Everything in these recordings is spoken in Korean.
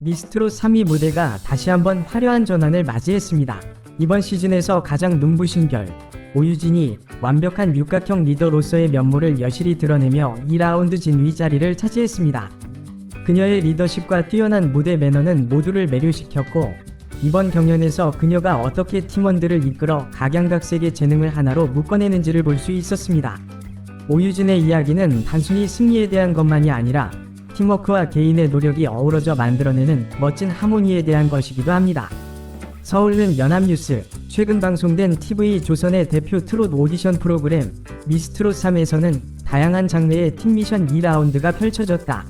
미스트로 3위 무대가 다시 한번 화려한 전환을 맞이했습니다. 이번 시즌에서 가장 눈부신 결, 오유진이 완벽한 육각형 리더로서의 면모를 여실히 드러내며 2라운드 진위 자리를 차지했습니다. 그녀의 리더십과 뛰어난 무대 매너는 모두를 매료시켰고 이번 경연에서 그녀가 어떻게 팀원들을 이끌어 각양각색의 재능을 하나로 묶어내는지를 볼 수 있었습니다. 오유진의 이야기는 단순히 승리에 대한 것만이 아니라 팀워크와 개인의 노력이 어우러져 만들어내는 멋진 하모니에 대한 것이기도 합니다. 서울은 연합뉴스 최근 방송된 TV 조선의 대표 트롯 오디션 프로그램 미스트롯 3에서는 다양한 장르의 팀 미션 2라운드가 펼쳐졌다.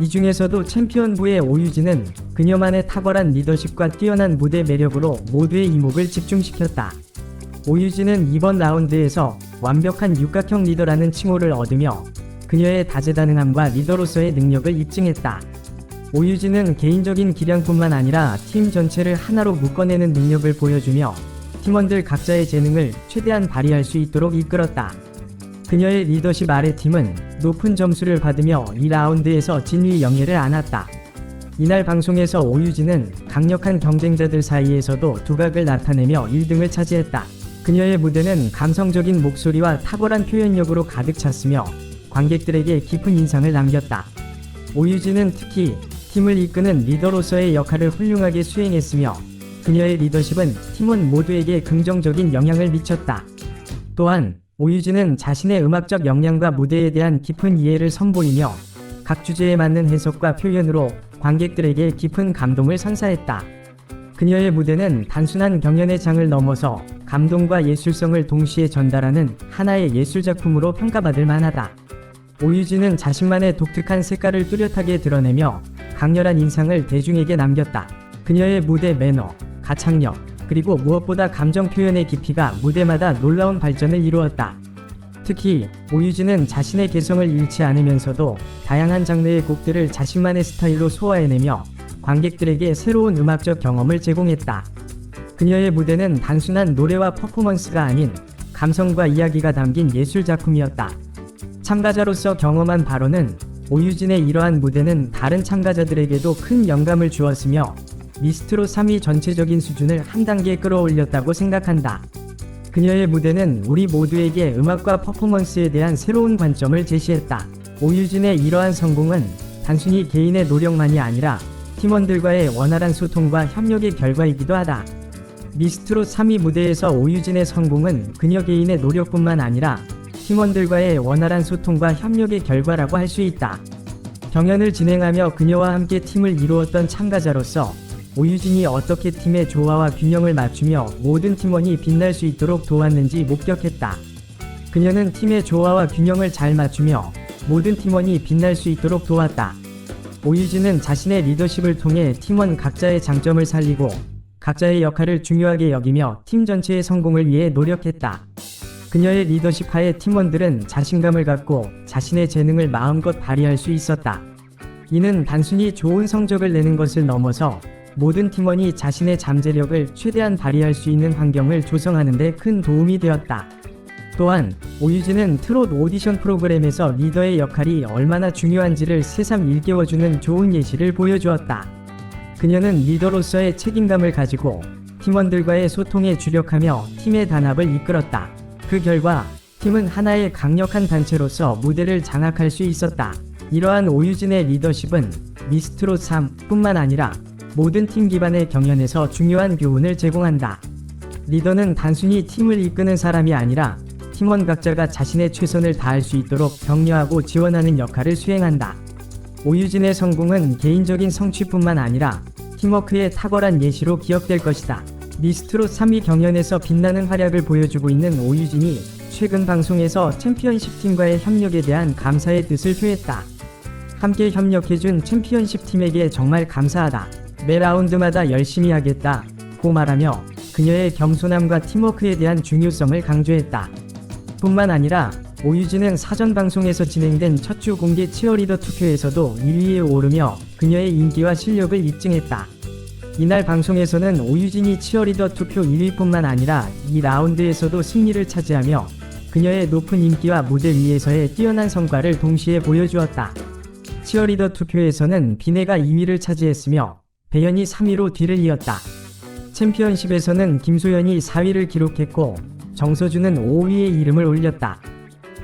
이 중에서도 챔피언부의 오유진은 그녀만의 탁월한 리더십과 뛰어난 무대 매력으로 모두의 이목을 집중시켰다. 오유진은 이번 라운드에서 완벽한 육각형 리더라는 칭호를 얻으며 그녀의 다재다능함과 리더로서의 능력을 입증했다. 오유진은 개인적인 기량뿐만 아니라 팀 전체를 하나로 묶어내는 능력을 보여주며 팀원들 각자의 재능을 최대한 발휘할 수 있도록 이끌었다. 그녀의 리더십 아래 팀은 높은 점수를 받으며 2라운드에서 진위 영예를 안았다. 이날 방송에서 오유진은 강력한 경쟁자들 사이에서도 두각을 나타내며 1등을 차지했다. 그녀의 무대는 감성적인 목소리와 탁월한 표현력으로 가득 찼으며 관객들에게 깊은 인상을 남겼다. 오유진은 특히 팀을 이끄는 리더로서의 역할을 훌륭하게 수행했으며 그녀의 리더십은 팀원 모두에게 긍정적인 영향을 미쳤다. 또한 오유진은 자신의 음악적 역량과 무대에 대한 깊은 이해를 선보이며 각 주제에 맞는 해석과 표현으로 관객들에게 깊은 감동을 선사했다. 그녀의 무대는 단순한 경연의 장을 넘어서 감동과 예술성을 동시에 전달하는 하나의 예술작품으로 평가받을 만하다. 오유진은 자신만의 독특한 색깔을 뚜렷하게 드러내며 강렬한 인상을 대중에게 남겼다. 그녀의 무대 매너, 가창력, 그리고 무엇보다 감정 표현의 깊이가 무대마다 놀라운 발전을 이루었다. 특히 오유진은 자신의 개성을 잃지 않으면서도 다양한 장르의 곡들을 자신만의 스타일로 소화해내며 관객들에게 새로운 음악적 경험을 제공했다. 그녀의 무대는 단순한 노래와 퍼포먼스가 아닌 감성과 이야기가 담긴 예술 작품이었다. 참가자로서 경험한 바로는 오유진의 이러한 무대는 다른 참가자들에게도 큰 영감을 주었으며 미스트로 3위 전체적인 수준을 한 단계 끌어올렸다고 생각한다. 그녀의 무대는 우리 모두에게 음악과 퍼포먼스에 대한 새로운 관점을 제시했다. 오유진의 이러한 성공은 단순히 개인의 노력만이 아니라 팀원들과의 원활한 소통과 협력의 결과이기도 하다. 미스트로 3위 무대에서 오유진의 성공은 그녀 개인의 노력뿐만 아니라 팀원들과의 원활한 소통과 협력의 결과라고 할 수 있다. 경연을 진행하며 그녀와 함께 팀을 이루었던 참가자로서 오유진이 어떻게 팀의 조화와 균형을 맞추며 모든 팀원이 빛날 수 있도록 도왔는지 목격했다. 그녀는 팀의 조화와 균형을 잘 맞추며 모든 팀원이 빛날 수 있도록 도왔다. 오유진은 자신의 리더십을 통해 팀원 각자의 장점을 살리고 각자의 역할을 중요하게 여기며 팀 전체의 성공을 위해 노력했다. 그녀의 리더십 하에 팀원들은 자신감을 갖고 자신의 재능을 마음껏 발휘할 수 있었다. 이는 단순히 좋은 성적을 내는 것을 넘어서 모든 팀원이 자신의 잠재력을 최대한 발휘할 수 있는 환경을 조성하는 데 큰 도움이 되었다. 또한 오유진은 트롯 오디션 프로그램에서 리더의 역할이 얼마나 중요한지를 새삼 일깨워주는 좋은 예시를 보여주었다. 그녀는 리더로서의 책임감을 가지고 팀원들과의 소통에 주력하며 팀의 단합을 이끌었다. 그 결과 팀은 하나의 강력한 단체로서 무대를 장악할 수 있었다. 이러한 오유진의 리더십은 미스트롯 3뿐만 아니라 모든 팀 기반의 경연에서 중요한 교훈을 제공한다. 리더는 단순히 팀을 이끄는 사람이 아니라 팀원 각자가 자신의 최선을 다할 수 있도록 격려하고 지원하는 역할을 수행한다. 오유진의 성공은 개인적인 성취뿐만 아니라 팀워크의 탁월한 예시로 기억될 것이다. 미스트롯 3위 경연에서 빛나는 활약을 보여주고 있는 오유진이 최근 방송에서 챔피언십 팀과의 협력에 대한 감사의 뜻을 표했다. 함께 협력해준 챔피언십 팀에게 정말 감사하다. 매 라운드마다 열심히 하겠다. 고 말하며 그녀의 겸손함과 팀워크에 대한 중요성을 강조했다. 뿐만 아니라 오유진은 사전 방송에서 진행된 첫 주 공개 치어리더 투표에서도 1위에 오르며 그녀의 인기와 실력을 입증했다. 이날 방송에서는 오유진이 치어리더 투표 1위뿐만 아니라 이 라운드에서도 승리를 차지하며 그녀의 높은 인기와 무대 위에서의 뛰어난 성과를 동시에 보여주었다. 치어리더 투표에서는 비네가 2위를 차지했으며 배현이 3위로 뒤를 이었다. 챔피언십에서는 김소연이 4위를 기록했고 정서준은 5위에 이름을 올렸다.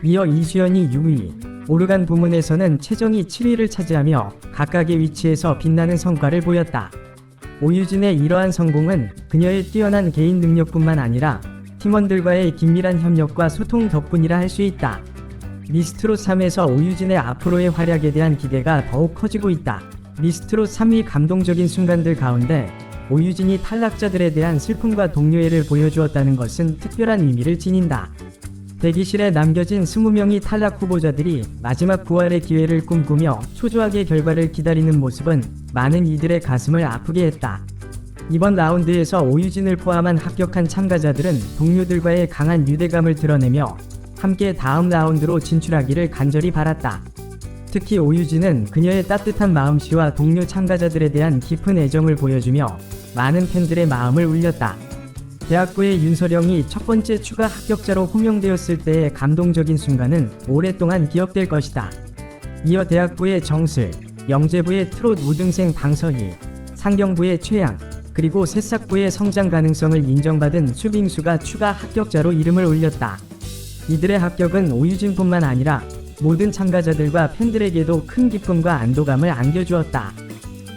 이어 이수연이 6위, 오르간 부문에서는 최정이 7위를 차지하며 각각의 위치에서 빛나는 성과를 보였다. 오유진의 이러한 성공은 그녀의 뛰어난 개인 능력뿐만 아니라 팀원들과의 긴밀한 협력과 소통 덕분이라 할 수 있다. 미스트롯 3에서 오유진의 앞으로의 활약에 대한 기대가 더욱 커지고 있다. 미스트롯 3위 감동적인 순간들 가운데 오유진이 탈락자들에 대한 슬픔과 동료애를 보여주었다는 것은 특별한 의미를 지닌다. 대기실에 남겨진 20명이 탈락 후보자들이 마지막 부활의 기회를 꿈꾸며 초조하게 결과를 기다리는 모습은 많은 이들의 가슴을 아프게 했다. 이번 라운드에서 오유진을 포함한 합격한 참가자들은 동료들과의 강한 유대감을 드러내며 함께 다음 라운드로 진출하기를 간절히 바랐다. 특히 오유진은 그녀의 따뜻한 마음씨와 동료 참가자들에 대한 깊은 애정을 보여주며 많은 팬들의 마음을 울렸다. 대학부의 윤서령이 첫 번째 추가 합격자로 호명되었을 때의 감동적인 순간은 오랫동안 기억될 것이다. 이어 대학부의 정슬, 영재부의 트롯 우등생 방서희, 상경부의 최양, 그리고 새싹부의 성장 가능성을 인정받은 수빙수가 추가 합격자로 이름을 올렸다. 이들의 합격은 오유진뿐만 아니라 모든 참가자들과 팬들에게도 큰 기쁨과 안도감을 안겨주었다.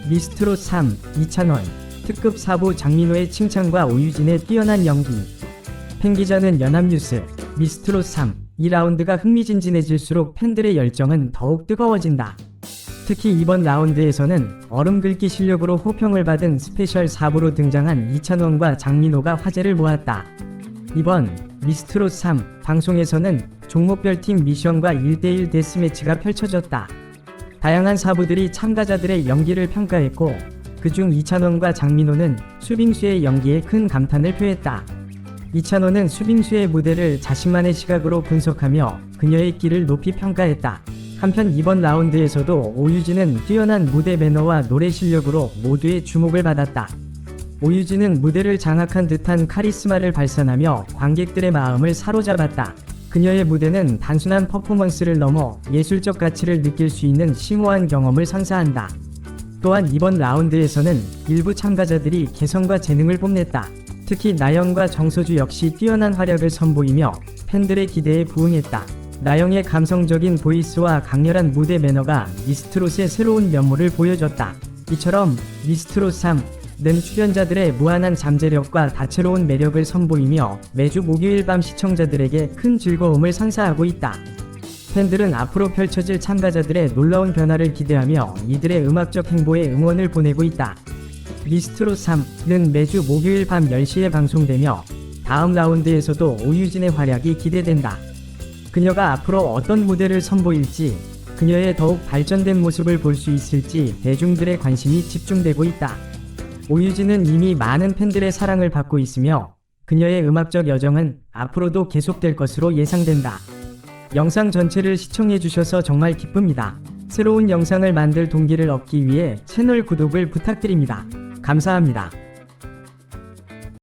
미스트롯 3, 이찬원, 특급 사부 장민호의 칭찬과 오유진의 뛰어난 연기. 팬기자는 연합뉴스, 미스트롯 3, 2라운드가 흥미진진해질수록 팬들의 열정은 더욱 뜨거워진다. 특히 이번 라운드에서는 얼음 긁기 실력으로 호평을 받은 스페셜 4부로 등장한 이찬원과 장민호가 화제를 모았다. 이번 미스트롯 3 방송에서는 종목별 팀 미션과 1대1 데스매치가 펼쳐졌다. 다양한 사부들이 참가자들의 연기를 평가했고 그중 이찬원과 장민호는 수빙수의 연기에 큰 감탄을 표했다. 이찬원은 수빙수의 무대를 자신만의 시각으로 분석하며 그녀의 끼를 높이 평가했다. 한편 이번 라운드에서도 오유진은 뛰어난 무대 매너와 노래 실력으로 모두의 주목을 받았다. 오유진은 무대를 장악한 듯한 카리스마를 발산하며 관객들의 마음을 사로잡았다. 그녀의 무대는 단순한 퍼포먼스를 넘어 예술적 가치를 느낄 수 있는 심오한 경험을 선사한다. 또한 이번 라운드에서는 일부 참가자들이 개성과 재능을 뽐냈다. 특히 나영과 정서주 역시 뛰어난 활약을 선보이며 팬들의 기대에 부응했다. 나영의 감성적인 보이스와 강렬한 무대 매너가 미스트롯의 새로운 면모를 보여줬다. 이처럼 미스트롯 3는 출연자들의 무한한 잠재력과 다채로운 매력을 선보이며 매주 목요일 밤 시청자들에게 큰 즐거움을 선사하고 있다. 팬들은 앞으로 펼쳐질 참가자들의 놀라운 변화를 기대하며 이들의 음악적 행보에 응원을 보내고 있다. 미스트롯 3는 매주 목요일 밤 10시에 방송되며 다음 라운드에서도 오유진의 활약이 기대된다. 그녀가 앞으로 어떤 무대를 선보일지, 그녀의 더욱 발전된 모습을 볼 수 있을지 대중들의 관심이 집중되고 있다. 오유진은 이미 많은 팬들의 사랑을 받고 있으며 그녀의 음악적 여정은 앞으로도 계속될 것으로 예상된다. 영상 전체를 시청해주셔서 정말 기쁩니다. 새로운 영상을 만들 동기를 얻기 위해 채널 구독을 부탁드립니다. 감사합니다.